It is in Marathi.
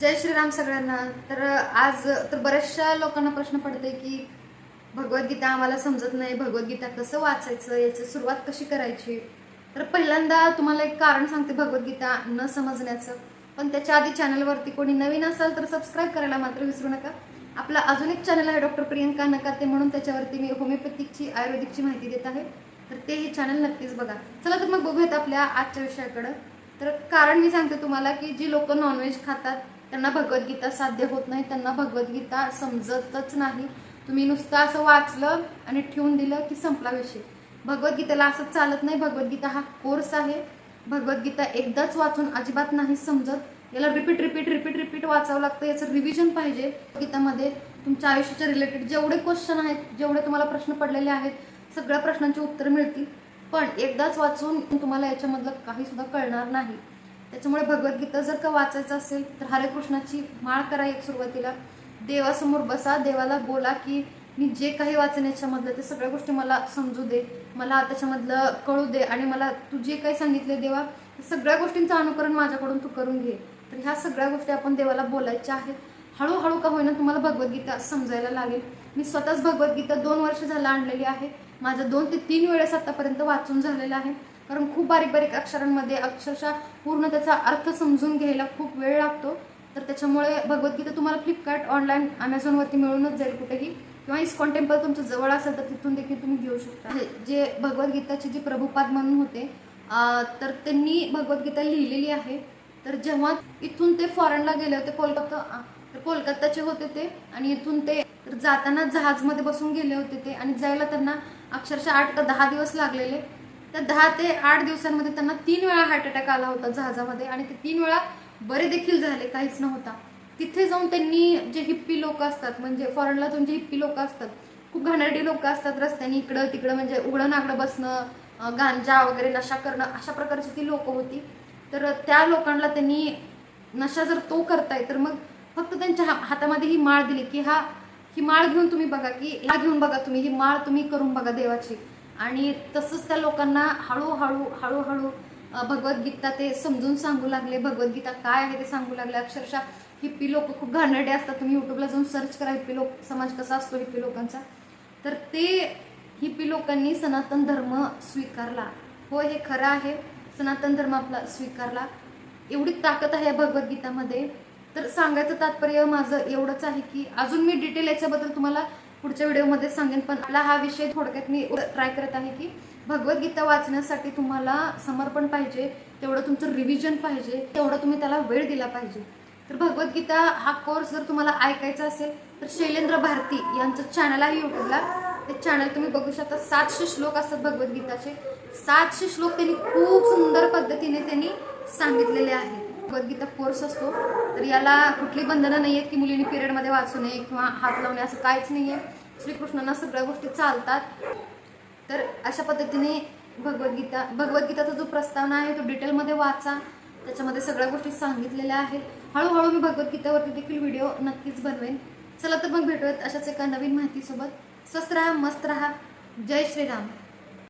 जय श्रीराम सगळ्यांना. तर आज तर बऱ्याचशा लोकांना प्रश्न पडते की भगवद्गीता आम्हाला समजत नाही. भगवद्गीता कसं वाचायचं? याची सुरुवात कशी करायची? तर पहिल्यांदा तुम्हाला एक कारण सांगते भगवद्गीता न समजण्याचं. पण त्याच्या आधी चॅनलवरती कोणी नवीन असाल तर सबस्क्राईब करायला मात्र विसरू नका. आपला अजून एक चॅनल आहे डॉक्टर प्रियंका नकाते म्हणून. त्याच्यावरती मी होमिओपॅथिकची आयुर्वेदिकची माहिती देत आहे. तर ते हे चॅनल नक्कीच बघा. चला तर मग बघूयात आपल्या आजच्या विषयाकडं. तर कारण मी सांगते तुम्हाला की जी लोक नॉनव्हेज खातात त्यांना भगवद्गीता साध्य होत नाही त्यांना भगवद्गीता समजतच नाही. तुम्ही नुसतं असं वाचलं आणि ठेवून दिलं की संपला विषय. भगवद्गीतेला असं चालत नाही भगवद्गीता हा कोर्स आहे. भगवद्गीता एकदाच वाचून अजिबात नाही समजत. याला रिपीट रिपीट रिपीट रिपीट वाचावं लागतं याचं रिव्हिजन पाहिजे. गीतामध्ये तुमच्या आयुष्याच्या रिलेटेड जेवढे क्वेश्चन आहेत जेवढे तुम्हाला प्रश्न पडलेले आहेत सगळ्या प्रश्नांची उत्तरं मिळतील. पण एकदाच वाचून तुम्हाला याच्यामधलं काही सुद्धा कळणार नाही. त्याच्यामुळे भगवद्गीता जर का वाचायचं असेल तर हरे कृष्णाची माळ करा एक सुरुवातीला. देवासमोर बसा देवाला बोला की मी जे काही वाचन याच्यामधलं ते सगळ्या गोष्टी मला समजू दे मला त्याच्यामधलं कळू दे आणि मला तू जे काही सांगितले देवा सगळ्या गोष्टींचं अनुकरण माझ्याकडून तू करून घे. तर ह्या सगळ्या गोष्टी आपण देवाला बोलायच्या आहेत. हळूहळू का होईना तुम्हाला भगवद्गीता समजायला लागेल. मी स्वतःच भगवद्गीता दोन वर्ष झालं आणलेली आहे. माझं दोन ते तीन वेळेस आतापर्यंत वाचून झालेलं आहे. कारण खूप बारीक बारीक अक्षरांमध्ये अक्षरशः पूर्ण त्याचा अर्थ समजून घ्यायला खूप वेळ लागतो. तर त्याच्यामुळे भगवद्गीता तुम्हाला फ्लिपकार्ट ऑनलाईन अमेझॉनवरती मिळूनच जाईल कुठेही. किंवा इस्कॉन टेम्पल तुमच्या जवळ असेल तर तिथून देखील तुम्ही घेऊ शकता. जे भगवद्गीताचे जे प्रभुपाद म्हणून होते तर त्यांनी भगवद्गीता लिहिलेली आहे. तर जेव्हा इथून ते फॉरेनला गेले होते कोलकाता तर कोलकाताचे होते ते आणि इथून ते तर जाताना जहाजमध्ये बसून गेले होते ते आणि जायला त्यांना अक्षरशः आठ ते दहा दिवस लागलेले. तर दहा ते आठ दिवसांमध्ये त्यांना तीन वेळा हार्ट अटॅक आला होता जहाजामध्ये आणि ते तीन वेळा बरे देखील झाले काहीच नव्हता. तिथे जाऊन त्यांनी जे हिप्पी लोक असतात म्हणजे फॉरेनला जाऊन जे हिप्पी लोक असतात खूप घाणेरडी लोक असतात रस्त्याने इकडं तिकडं म्हणजे उघडं नागडं बसणं गांजा वगैरे नशा करणं अशा प्रकारची ती लोक होती. तर त्या लोकांना त्यांनी नशा जर तो करताय तर मग फक्त त्यांच्या हा- हातामध्ये ही माळ दिली की हा ही माळ घेऊन तुम्ही बघा की हा घेऊन बघा तुम्ही ही माळ तुम्ही करून बघा देवाची. आणि तसंच त्या लोकांना हळूहळू हळूहळू भगवद्गीता ते समजून सांगू लागले. भगवद्गीता काय आहे ते सांगू लागले. अक्षरशः हिप्पी लोक खूप घाणेरडे असतात. तुम्ही युट्यूबला जाऊन सर्च करा हिप्पी लोक समाज कसा असतो हिप्पी लोकांचा. तर ते हिप्पी लोकांनी सनातन धर्म स्वीकारला. हो हे खरं आहे. सनातन धर्म आपला स्वीकारला. एवढी ताकद आहे या भगवद्गीतामध्ये. तर सांगायचं तात्पर्य माझं एवढंच आहे की अजून मी डिटेल याच्याबद्दल तुम्हाला पुढच्या व्हिडिओमध्ये सांगेन पण मला हा विषय थोडक्यात मी ट्राय करत आहे की भगवद्गीता वाचण्यासाठी तुम्हाला समर्पण पाहिजे तेवढं तुमचं रिव्हिजन पाहिजे तेवढं तुम्ही त्याला वेळ दिला पाहिजे. तर भगवद्गीता हा कोर्स जर तुम्हाला ऐकायचा असेल तर शैलेंद्र भारती यांचं चॅनल आहे युट्यूबला ते चॅनल तुम्ही बघू शकता सातशे श्लोक असतात भगवद्गीताचे. सातशे श्लोक त्यांनी खूप सुंदर पद्धतीने त्यांनी सांगितलेले आहेत. भगवद्गीता कोर्स असतो तर याला कुठली बंधनं नाही आहेत की मुलींनी पिरियडमध्ये वाचू नये किंवा हात लावणे असं काहीच नाही आहे श्रीकृष्णांना सगळ्या गोष्टी चालतात. तर अशा पद्धतीने भगवद्गीता भगवद्गीताचा जो प्रस्तावना आहे तो डिटेलमध्ये वाचा. त्याच्यामध्ये सगळ्या गोष्टी सांगितलेल्या आहेत. हळूहळू मी भगवद्गीतावरती देखील व्हिडिओ नक्कीच बनवेन. चला तर मग भेटूयात अशाच एका नवीन माहितीसोबत. स्वस्त राहा मस्त राहा. जय श्रीराम.